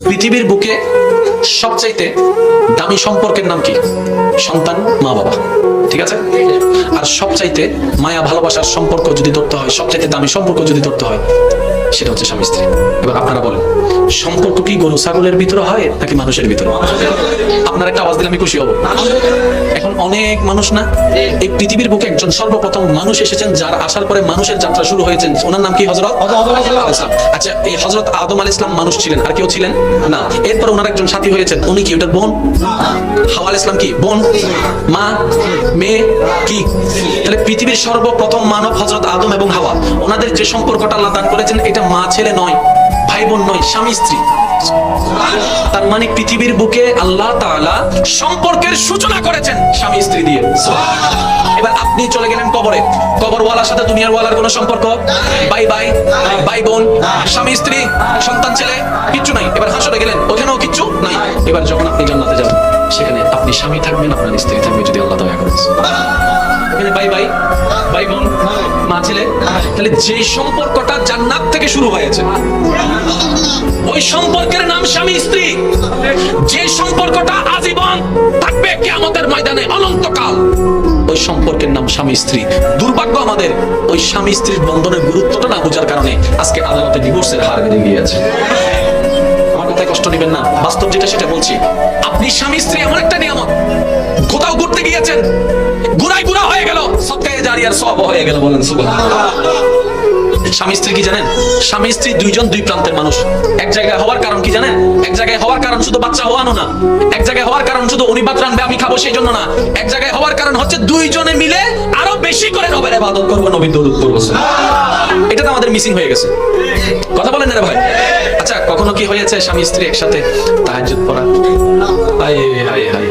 পৃথিবীর বুকে সবচাইতে দামি সম্পর্কের নাম কি? সন্তান, মা, বাবা। ঠিক আছে? আর সবচাইতে মায়া, ভালোবাসার সম্পর্ক যদি ধরতে হয়, সবচাইতে দামি সম্পর্ক যদি ধরতে হয়, সেটা হচ্ছে স্বামী, স্ত্রী। এবার আপনারা বলেন, সম্পর্ক কি গরু, ছাগলের ভিতরে হয় নাকি মানুষের ভিতরে? আপনার একটা আওয়াজ দিলে আমি খুশি হব। এখন অনেক মানুষ না এই পৃথিবীর বুকে একজন সর্বপ্রথম মানুষ এসেছেন যার আসার পরে মানুষের যাত্রা শুরু হয়েছেন। ওনার নাম কি হজরত আচ্ছা এই হজরত আদম আল ইসলাম মানুষ ছিলেন আর কেউ ছিলেন না। এরপর ওনার একজন সাথী হয়েছেন উনি কি ওটার বোন? হাওয়া আল ইসলাম কি বোন? মা? মেয়ে? কি? তাহলে পৃথিবীর সর্বপ্রথম মানব হজরত আদম এবং হাওয়া। ওনাদের যে সম্পর্কটা আল্লাহ দান করেছেন এটা মা ছেলে নয় ভাই বোন নয় স্বামী স্ত্রী। তার মানে পৃথিবীর বুকে আল্লাহ তাআলা সম্পর্কের সূচনা করেছেন স্বামী স্ত্রী দিয়ে। এবার আপনি চলে গেলেন কবরে। কবরওয়ালার সাথে দুনিয়ার ওয়ালার কোনো সম্পর্ক? বাই বাই বাই বোন, স্বামী স্ত্রী, সন্তান ছেলে, কিচ্ছু নাই। এবার হাসরে গেলেন, ওখানেও কিচ্ছু নাই। এবার যখন আপনি জান্নাতে যাবেন, সেখানে আপনি স্বামী থাকবেন, আপনার স্ত্রী থাকবে যদি আল্লাহ দয়া করেন এখানে বাই বাই ভাই বোন, মা ছেলে, তাহলে যে সম্পর্কটা জান্নাত থেকে শুরু হয়েছে, ওই সম্পর্কের নাম স্বামী স্ত্রী। যে সম্পর্কটা আজীবন থাকবে কিয়ামতের ময়দানে, অনন্তকাল, ওই সম্পর্কের নাম স্বামী স্ত্রী। দুর্ভাগ্য আমাদের, ওই স্বামী স্ত্রীর বন্ধনের গুরুত্বটা না বোঝার কারণে আজকে আদালতে ডিভোর্সের হার বেড়ে গিয়েছে। আমার কথায় কষ্ট নেবেন না, বাস্তব যেটা সেটা বলছি, আপনি স্বামী স্ত্রী এমন একটা নিয়ামত জারিয়ার সব হয়ে গেল বলেন স্বামী স্ত্রী কি জানেন? স্বামী স্ত্রী দুইজন দুই প্রান্তের মানুষ। এক জায়গায় হওয়ার কারণ কি জানেন? এক জায়গায় হওয়ার কারণ শুধু বাচ্চা হওয়ানো না। এক জায়গায় হওয়ার কারণ শুধু উনি ভাত রানবে আমি খাব সেই জন্য না। এক জায়গায় হওয়ার কারণ হচ্ছে দুইজনে মিলে আরও বেশি করে রবের ইবাদত করব নবীর দরুদ পড়ব। এটা তো আমাদের মিসিং হয়ে গেছে। কথা বলেন না ভাই। আচ্ছা কখনো কি হয়েছে স্বামী স্ত্রী একসাথে তাহাজ্জুদ পড়া হাই হাই হাই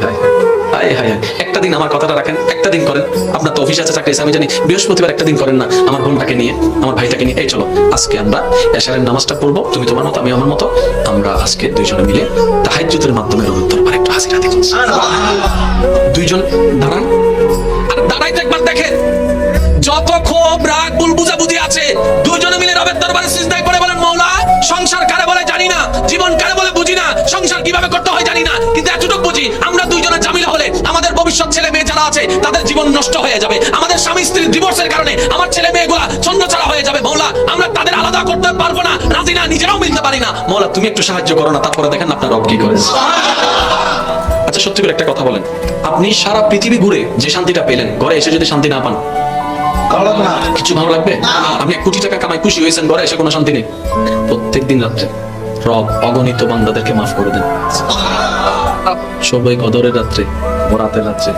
হাই হাই একটা দিন আমার কথাটা রাখেন, একটা দিন করেন। আপনার তো অফিস আছে, চাকরি আমি জানি বৃহস্পতিবার একটা দিন করেন না। আমার বোনটাকে নিয়ে, আমার ভাইটাকে নিয়ে, এই চলো, আজকে আমরা এশারের নামাজটা পড়ব। তুমি তোমার মতো, আমি আমার মতো। আমরা আজকে দুইজনে মিলে তাহাজ্জুদের মাধ্যমে রোদ দরবার একটু হাজিরা দিব দুইজন দাঁড়ান। আর দাঁড়াইতে একবার দেখেন। যত ক্ষোভ, রাগ, ভুল, বুঝাবুঝি আছে, দুইজনে মিলে রবের দরবারে সিজদায় পড়ে বলেন, মৌলা, সংসার কারে বলে জানি না, জীবন যারা আছে তাদের জীবন নষ্ট হয়ে যাবে। আমাদের স্বামী স্ত্রীর ডিভোর্সের কারণে আমার ছেলে মেয়েগুলা ছন্ন ছাড়া হয়ে যাবে। মৌলা আমরা তাদের আলাদা করতে পারব না। রাজি না নিজেরাও মিলতে পারি না। মৌলা তুমি একটু সাহায্য করো না তারপরে দেখেন আপনার রব কি করেছে আচ্ছা সত্যি করে একটা কথা বলেন। আপনি সারা পৃথিবী ঘুরে যে শান্তিটা পেলেন ঘরে এসে যদি শান্তি না পান কিছু ভালো লাগবে? আপনি এক কোটি টাকা কামাই খুশি হয়েছেন ঘরে এসে কোনো শান্তি নেই। প্রত্যেক দিন রাত্রে রব অগণিত বান্দাদেরকে মাফ করে দেন। সবাই কদরের রাত্রে বরাতের লাগছে